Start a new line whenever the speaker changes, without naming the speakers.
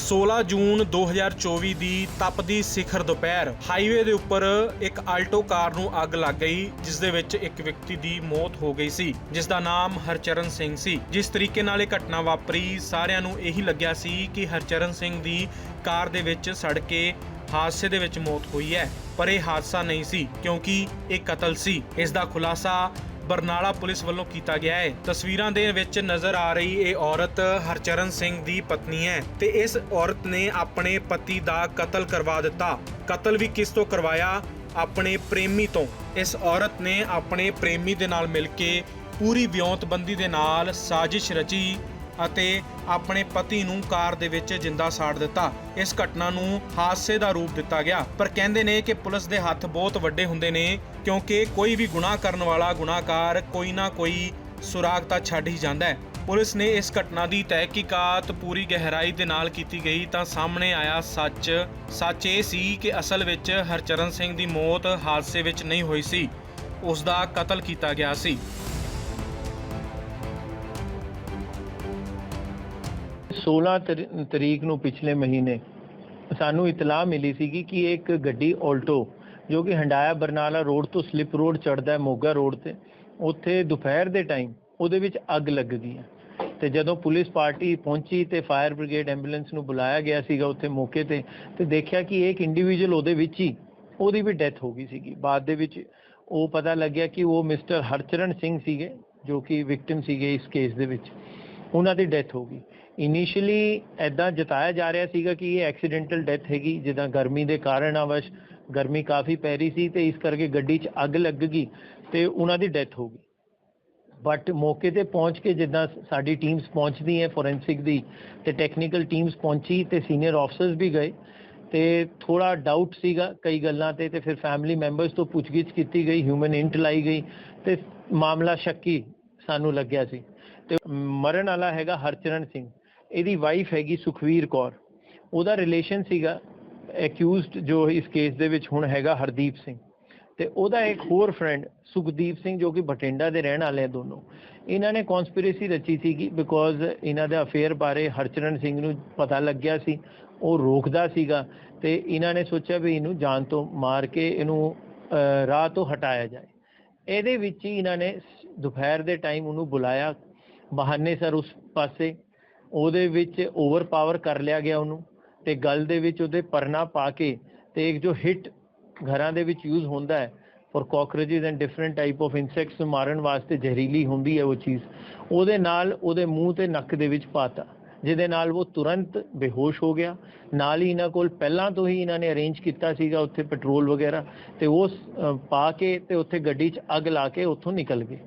16 ਜੂਨ 2024 ਦੀ ਤਪਦੀ ਸਿਖਰ ਦੁਪਹਿਰ ਹਾਈਵੇ ਦੇ ਉੱਪਰ ਇੱਕ ਆਲਟੋ ਕਾਰ ਨੂੰ ਅੱਗ ਲੱਗ ਗਈ, ਜਿਸ ਦੇ ਵਿੱਚ ਇੱਕ ਵਿਅਕਤੀ ਦੀ ਮੌਤ ਹੋ ਗਈ ਸੀ, ਜਿਸ ਦਾ ਨਾਮ ਹਰਚਰਨ ਸਿੰਘ ਸੀ। ਜਿਸ ਤਰੀਕੇ ਨਾਲ ਇਹ ਘਟਨਾ ਵਾਪਰੀ, ਸਾਰਿਆਂ ਨੂੰ ਇਹੀ ਲੱਗਿਆ ਸੀ ਕਿ ਹਰਚਰਨ ਸਿੰਘ ਦੀ ਕਾਰ ਦੇ ਵਿੱਚ ਸੜ ਕੇ ਹਾਦਸੇ ਦੇ ਵਿੱਚ ਮੌਤ ਹੋਈ ਹੈ, ਪਰ ਇਹ ਹਾਦਸਾ ਨਹੀਂ ਸੀ, ਕਿਉਂਕਿ ਇਹ ਕਤਲ ਸੀ। ਇਸ ਦਾ ਖੁਲਾਸਾ ਬਰਨਾਲਾ ਪੁਲਿਸ ਵੱਲੋਂ ਕੀਤਾ ਗਿਆ ਹੈ। ਤਸਵੀਰਾਂ ਦੇ ਵਿੱਚ ਨਜ਼ਰ ਆ ਰਹੀ ਇਹ ਔਰਤ ਹਰਚਰਨ ਸਿੰਘ ਦੀ ਪਤਨੀ ਹੈ ਤੇ ਇਸ ਔਰਤ ਨੇ ਆਪਣੇ ਪਤੀ ਦਾ ਕਤਲ ਕਰਵਾ ਦਿੱਤਾ। ਕਤਲ ਵੀ ਕਿਸ ਤੋਂ ਕਰਵਾਇਆ? ਆਪਣੇ ਪ੍ਰੇਮੀ ਤੋਂ। ਇਸ ਔਰਤ ਨੇ ਆਪਣੇ ਪ੍ਰੇਮੀ ਦੇ ਨਾਲ ਮਿਲ ਕੇ ਪੂਰੀ ਵਿਉਂਤਬੰਦੀ ਦੇ ਨਾਲ ਸਾਜ਼ਿਸ਼ ਰਚੀ। ਅਤੇ ਆਪਣੇ ਪਤੀ ਨੂੰ ਕਾਰ ਦੇ ਵਿੱਚ ਜਿੰਦਾ ਸਾੜ ਦਿੱਤਾ। ਇਸ ਘਟਨਾ ਨੂੰ ਹਾਦਸੇ ਦਾ ਰੂਪ ਦਿੱਤਾ ਗਿਆ। ਪਰ ਕਹਿੰਦੇ ਨੇ ਕਿ ਪੁਲਿਸ ਦੇ ਹੱਥ ਬਹੁਤ ਵੱਡੇ ਹੁੰਦੇ ਨੇ, ਕਿਉਂਕਿ ਕੋਈ ਵੀ ਗੁਨਾਹ ਕਰਨ ਵਾਲਾ ਗੁਨਾਹਕਾਰ ਕੋਈ ਨਾ ਕੋਈ ਸੁਰਾਗ ਤਾਂ ਛੱਡ ਹੀ ਜਾਂਦਾ ਹੈ। ਪੁਲਿਸ ਨੇ ਇਸ ਘਟਨਾ ਦੀ ਤਹਿਕੀਕਾਤ ਪੂਰੀ ਗਹਿਰਾਈ ਦੇ ਨਾਲ ਕੀਤੀ ਗਈ ਤਾਂ ਸਾਹਮਣੇ ਆਇਆ ਸੱਚ। ਸੱਚ ਇਹ ਸੀ ਕਿ ਅਸਲ ਵਿੱਚ ਹਰਚਰਨ ਸਿੰਘ ਦੀ ਮੌਤ ਹਾਦਸੇ ਵਿੱਚ ਨਹੀਂ ਹੋਈ ਸੀ। ਉਸ ਦਾ ਕਤਲ ਕੀਤਾ ਗਿਆ ਸੀ।
16 ਤਰੀ- ਤਰੀਕ ਨੂੰ ਪਿਛਲੇ ਮਹੀਨੇ ਸਾਨੂੰ ਇਤਲਾਹ ਮਿਲੀ ਸੀਗੀ ਕਿ ਇੱਕ ਗੱਡੀ ਆਲਟੋ ਜੋ ਕਿ ਹੰਡਾਇਆ ਬਰਨਾਲਾ ਰੋਡ ਤੋਂ ਸਲਿਪ ਰੋਡ ਚੜਦਾ ਹੈ ਮੋਗਾ ਰੋਡ ਤੇ, ਉੱਥੇ ਦੁਪਹਿਰ ਦੇ ਟਾਈਮ ਉਹਦੇ ਵਿੱਚ ਅੱਗ ਲੱਗ ਗਈ ਹੈ। ਤੇ ਜਦੋਂ ਪੁਲਿਸ ਪਾਰਟੀ ਪਹੁੰਚੀ ਤੇ ਫਾਇਰ ਬ੍ਰਿਗੇਡ ਐਂਬੂਲੈਂਸ ਨੂੰ ਬੁਲਾਇਆ ਗਿਆ ਸੀਗਾ ਉੱਥੇ ਮੌਕੇ ਤੇ ਤੇ ਦੇਖਿਆ ਕਿ ਇੱਕ ਇੰਡੀਵਿਜੂਅਲ ਉਹਦੇ ਵਿੱਚ ਹੀ ਉਹਦੀ ਵੀ ਡੈਥ ਹੋ ਗਈ ਸੀਗੀ। ਬਾਅਦ ਦੇ ਵਿੱਚ ਉਹ ਪਤਾ ਲੱਗਿਆ ਕਿ ਉਹ ਮਿਸਟਰ ਹਰਚਰਨ ਸਿੰਘ ਸੀਗੇ, ਜੋ ਕਿ ਵਿਕਟਿਮ ਸੀਗੇ ਇਸ ਕੇਸ ਦੇ ਵਿੱਚ, ਉਹਨਾਂ ਦੀ ਡੈਥ ਹੋ ਗਈ। ਇਨੀਸ਼ੀਅਲੀ ਐਦਾਂ ਜਤਾਇਆ ਜਾ ਰਿਹਾ ਸੀਗਾ ਕਿ ਇਹ ਐਕਸੀਡੈਂਟਲ ਡੈਥ ਹੈਗੀ, ਜਿੱਦਾਂ ਗਰਮੀ ਦੇ ਕਾਰਨ ਅਵਸ਼ ਗਰਮੀ ਕਾਫੀ ਪੈ ਰਹੀ ਸੀ ਤੇ ਇਸ ਕਰਕੇ ਗੱਡੀ 'ਚ ਅੱਗ ਲੱਗ ਗਈ ਤੇ ਉਹਨਾਂ ਦੀ ਡੈਥ ਹੋ ਗਈ। ਬਟ ਮੌਕੇ ਤੇ ਪਹੁੰਚ ਕੇ ਜਿੱਦਾਂ ਸਾਡੀ ਟੀਮਸ ਪਹੁੰਚਦੀ ਹੈ ਫੋਰੈਂਸਿਕ ਦੀ ਤੇ ਟੈਕਨੀਕਲ ਟੀਮਸ ਪਹੁੰਚੀ ਤੇ ਸੀਨੀਅਰ ਆਫਸਰਸ ਵੀ ਗਏ ਤੇ ਥੋੜਾ ਡਾਊਟ ਸੀਗਾ ਕਈ ਗੱਲਾਂ ਤੇ ਤੇ ਫਿਰ ਫੈਮਿਲੀ ਮੈਂਬਰਸ ਤੋਂ ਪੁੱਛਗਿੱਛ ਕੀਤੀ ਗਈ ਹਿਊਮਨ ਇੰਟ ਲਾਈ ਗਈ ਤੇ ਮਾਮਲਾ ਸ਼ੱਕੀ ਸਾਨੂੰ ਲੱਗਿਆ ਸੀ। ਤੇ ਮਰਨ ਵਾਲਾ ਹੈਗਾ ਹਰਚਰਨ ਸਿੰਘ। ਇਹਦੀ ਵਾਈਫ ਹੈਗੀ ਸੁਖਵੀਰ ਕੌਰ। ਉਹਦਾ ਰਿਲੇਸ਼ਨ ਸੀਗਾ ਐਕਿਊਜ਼ਡ ਜੋ ਇਸ ਕੇਸ ਦੇ ਵਿੱਚ ਹੁਣ ਹੈਗਾ ਹਰਦੀਪ ਸਿੰਘ। ਤੇ ਉਹਦਾ ਇੱਕ ਹੋਰ ਫਰੈਂਡ ਸੁਖਦੀਪ ਸਿੰਘ ਜੋ ਕਿ ਬਠਿੰਡਾ ਦੇ ਰਹਿਣ ਵਾਲੇ ਆ ਦੋਨੋਂ। ਇਹਨਾਂ ਨੇ ਕਨਸਪੀਰੇਸੀ ਰਚੀ ਸੀਗੀ ਬਿਕੋਜ਼ ਇਹਨਾਂ ਦੇ ਅਫੇਅਰ ਬਾਰੇ ਹਰਚਰਨ ਸਿੰਘ ਨੂੰ ਪਤਾ ਲੱਗਿਆ ਸੀ। ਉਹ ਰੋਕਦਾ ਸੀਗਾ ਤੇ ਇਹਨਾਂ ਨੇ ਸੋਚਿਆ ਵੀ ਇਹਨੂੰ ਜਾਨ ਤੋਂ ਮਾਰ ਕੇ ਇਹਨੂੰ ਰਾਹ ਤੋਂ ਹਟਾਇਆ ਜਾਏ। ਇਹਦੇ ਵਿੱਚ ਹੀ ਇਹਨਾਂ ਨੇ ਦੁਪਹਿਰ ਦੇ ਟਾਈਮ ਉਹਨੂੰ ਬੁਲਾਇਆ। ਬਹਾਨੇ ਸਰ ਉਸ ਪਾਸੇ ਉਹਦੇ ਵਿੱਚ ਓਵਰ ਪਾਵਰ ਕਰ ਲਿਆ ਗਿਆ ਉਹਨੂੰ ਤੇ ਗਲ ਦੇ ਵਿੱਚ ਉਹਦੇ ਪਰਨਾ ਪਾ ਕੇ ਤੇ ਇੱਕ ਜੋ ਹਿੱਟ ਘਰਾਂ ਦੇ ਵਿੱਚ ਯੂਜ਼ ਹੁੰਦਾ ਹੈ for cockroaches and different type of insects ਨੂੰ ਮਾਰਨ ਵਾਸਤੇ ਜ਼ਹਿਰੀਲੀ ਹੁੰਦੀ ਹੈ ਉਹ ਚੀਜ਼, ਉਹਦੇ ਨਾਲ ਉਹਦੇ ਮੂੰਹ ਤੇ ਨੱਕ ਦੇ ਵਿੱਚ ਪਾਤਾ ਜਿਹਦੇ ਨਾਲ ਉਹ ਤੁਰੰਤ ਬੇਹੋਸ਼ ਹੋ ਗਿਆ, ਨਾਲ ਹੀ ਇਹਨਾਂ ਕੋਲ ਪਹਿਲਾਂ ਤੋਂ ਹੀ ਇਹਨਾਂ ਨੇ ਅਰੇਂਜ ਕੀਤਾ ਸੀਗਾ ਉੱਥੇ ਪੈਟਰੋਲ ਵਗੈਰਾ ਤੇ ਉਹ ਪਾ ਕੇ ਤੇ ਉੱਥੇ ਗੱਡੀ 'ਚ ਅੱਗ ਲਾ ਕੇ ਉੱਥੋਂ ਨਿਕਲ ਗਏ।